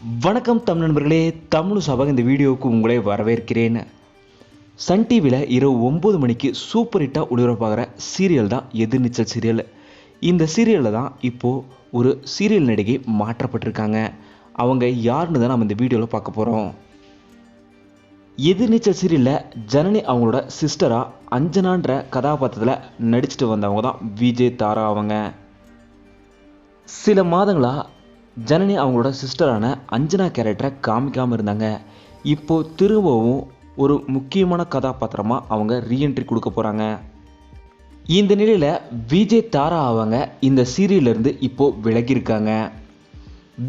வணக்கம் தமிழ் நண்பர்களே தமிழ் சபக இந்த வீடியோவுக்கு உங்களை வரவேற்கிறேன். சன் டிவியில் இரவு ஒம்பது மணிக்கு சூப்பர் ஹிட்டாக ஒளிபரப்பாகிற சீரியல் தான் எதிர்நீச்சல் சீரியல் இந்த சீரியலில் தான் இப்போது ஒரு சீரியல் நடிகை மாற்றப்பட்டிருக்காங்க. அவங்க யாருன்னு தான் நம்ம இந்த வீடியோவில் பார்க்க போகிறோம் எதிர்நீச்சல் சீரியலில் ஜனனி அவங்களோட சிஸ்டராக அஞ்சனான்ற கதாபாத்திரத்தில் நடிச்சிட்டு வந்தவங்க தான் விஜய் தாரா அவங்க. சில மாதங்களாக ஜனனி அவங்களோட சிஸ்டரான அஞ்சனா கேரக்டரை காமிக்காமல் இருந்தாங்க. இப்போது திரும்பவும் ஒரு முக்கியமான கதாபாத்திரமாக அவங்க ரீஎன்ட்ரி கொடுக்க போகிறாங்க இந்த நிலையில் விஜய் தாரா அவங்க இந்த சீரியல்லேருந்து இப்போது விலகியிருக்காங்க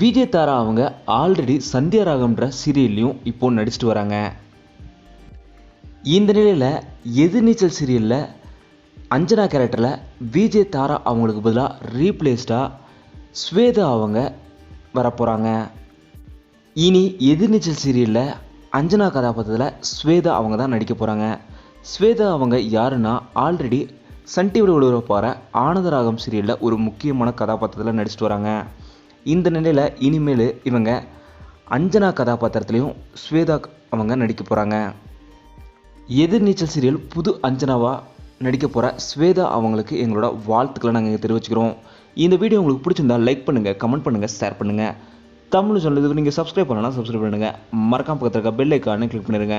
விஜய் தாரா அவங்க ஆல்ரெடி சந்தியா ராகம்ன்ற சீரியல்லையும் இப்போது நடிச்சிட்டு வராங்க. இந்த நிலையில் எதிர்நீச்சல் சீரியலில் அஞ்சனா கேரக்டரில் விஜய் தாரா அவங்களுக்கு பதிலாக ரீப்ளேஸ்டாக ஸ்வேதா அவங்க வரப்போகிறாங்க இனி எதிர்நீச்சல் சீரியலில் அஞ்சனா கதாபாத்திரத்தில் ஸ்வேதா அவங்க தான் நடிக்க போகிறாங்க ஸ்வேதா அவங்க யாருன்னா ஆல்ரெடி சன் டிவியில் ஒளிபரப்பாகிற ஆனந்தராகம் சீரியலில் ஒரு முக்கியமான கதாபாத்திரத்தில் நடிச்சிட்டு வராங்க. இந்த நிலையில் இனிமேல் இவங்க அஞ்சனா கதாபாத்திரத்துலேயும் ஸ்வேதா அவங்க நடிக்க போகிறாங்க எதிர்நீச்சல் சீரியல் புது அஞ்சனாவாக நடிக்க போகிற ஸ்வேதா அவங்களுக்கு எங்களோட வாழ்த்துக்களை நாங்கள் தெரிவிச்சுக்கிறோம். இந்த வீடியோ உங்களுக்கு பிடிச்சிருந்தா லைக் பண்ணுங்கள் கமெண்ட் பண்ணுங்கள் ஷேர் பண்ணுங்கள் தமிழ் சொன்னதுக்கு நீங்கள் சப்ஸ்கிரைப் பண்ணலாம் சப்ஸ்கிரைப் பண்ணுங்கள் மறக்காம பக்கத்தில் இருக்க பெல் ஐக்கானு கிளிக் பண்ணிடுங்க.